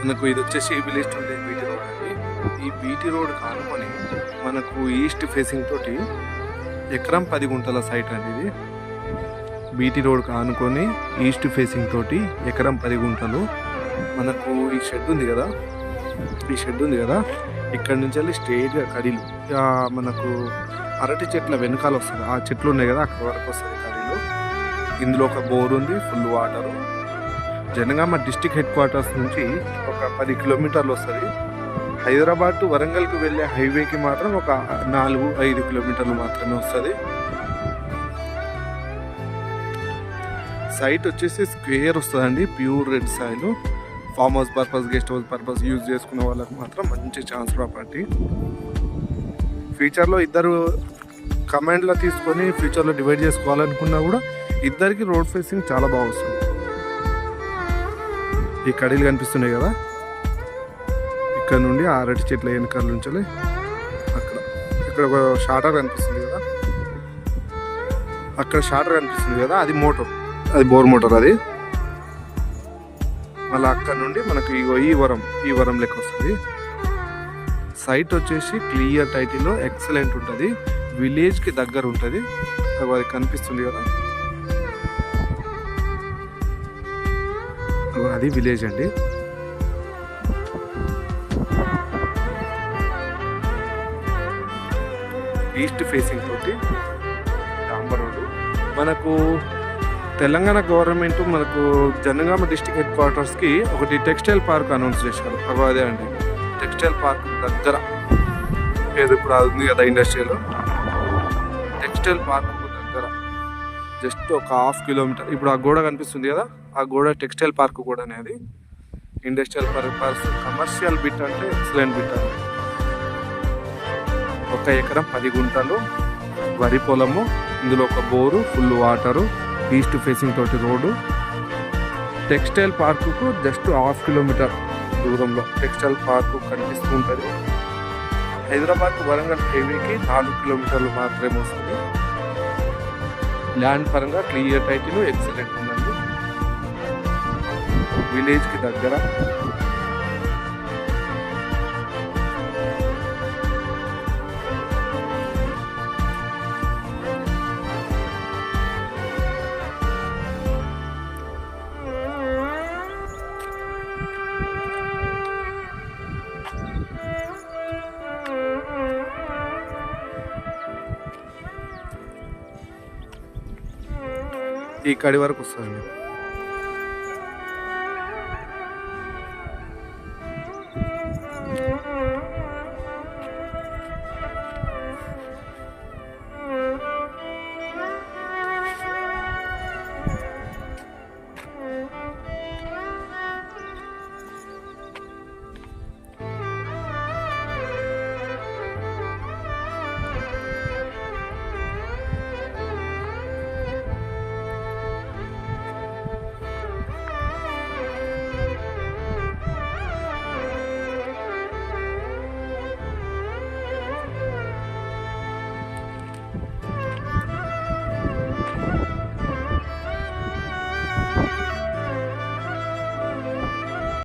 మనకు ఇది వచ్చేసి విలేజ్ టు బీటీ రోడ్ అండి. ఈ బీటీ రోడ్ కానుకొని మనకు ఈస్ట్ ఫేసింగ్ తోటి ఎకరం పది గుంటల సైట్ అండి ఇది. బీటీ రోడ్ కానుకొని ఈస్ట్ ఫేసింగ్ తోటి ఎకరం పది గుంటలు మనకు ఈ షెడ్ ఉంది కదా. ఈ షెడ్ ఉంది కదా. ఇక్కడ నుంచి వెళ్ళి స్ట్రైట్గా కడీలు మనకు అరటి చెట్ల వెనకాల వస్తుంది. ఆ చెట్లు ఉన్నాయి కదా అక్కడ వరకు వస్తుంది కడీలు ఇందులో ఒక బోర్ ఉంది full water Jangaon district headquarters నుంచి ఒక పది కిలోమీటర్లు వస్తుంది. హైదరాబాద్ టు వరంగల్కి వెళ్ళే హైవేకి మాత్రం ఒక నాలుగు ఐదు కిలోమీటర్లు మాత్రమే వస్తుంది. సైట్ వచ్చేసి స్క్వేర్ వస్తుందండి pure red soil. Farm house purpose guest house purpose use చేసుకునే వాళ్ళకి మాత్రం మంచి ఛాన్స్ ప్రాపర్టీ. ఫ్యూచర్లో ఇద్దరు కమాండ్లో తీసుకొని ఫ్యూచర్లో డివైడ్ చేసుకోవాలనుకున్నా కూడా ఇద్దరికి రోడ్ ఫేసింగ్ చాలా బాగా వస్తుంది. ఈ కడీలు కనిపిస్తున్నాయి కదా? ఇక్కడ నుండి ఆ అరటి చెట్ల వెనకాల నుంచి అక్కడ. ఇక్కడ ఒక షాటర్ కనిపిస్తుంది కదా? అక్కడ షాటర్ కనిపిస్తుంది కదా? అది మోటార్ అది బోర్ మోటార్ అది. మళ్ళీ అక్కడ నుండి మనకు ఈ వరం ఈ వరం లెక్క వస్తుంది. సైట్ వచ్చేసి క్లియర్ టైటిల్లో ఎక్సలెంట్ ఉంటుంది. విలేజ్కి దగ్గర ఉంటుంది. అది కనిపిస్తుంది కదా? అది విలేజ్ అండి. ఈస్ట్ ఫేసింగ్ తోటి డాంబర్ రోడ్డు. మనకు తెలంగాణ గవర్నమెంట్ మనకు జనగామ డిస్టిక్ హెడ్ క్వార్టర్స్కి ఒకటి టెక్స్టైల్ పార్క్ అనౌన్స్ చేశారు. అదే అండి. టెక్స్టైల్ పార్క్ దగ్గర. ఏది ఇప్పుడు అది ఉంది కదా ఇండస్ట్రీలో. టెక్స్టైల్ పార్క్ జస్ట్ ఒక హాఫ్ కిలోమీటర్. ఇప్పుడు ఆ గోడ కనిపిస్తుంది కదా ఆ గోడ టెక్స్టైల్ పార్క్ కూడా అనేది. ఇండస్ట్రియల్ పర్పస్ కమర్షియల్ బిట్ అంటే ఎక్సలెంట్ బిట్ అండి. ఒక ఎకరం పది గుంటలు వరి పొలము ఇందులో ఒక bore full water east facing తోటి రోడ్డు. టెక్స్టైల్ పార్కుకు జస్ట్ హాఫ్ కిలోమీటర్ దూరంలో టెక్స్టైల్ పార్కు కనిపిస్తూ ఉంటుంది. హైదరాబాద్ వరంగల్ హైవేకి నాలుగు కిలోమీటర్లు మాత్రమే వస్తుంది. ల్యాండ్ పరంగా క్లియర్ టైటిల్ ఎక్సలెంట్ ఉందండి. విలేజ్కి దగ్గర ఈ కడి వరకు వస్తుందండి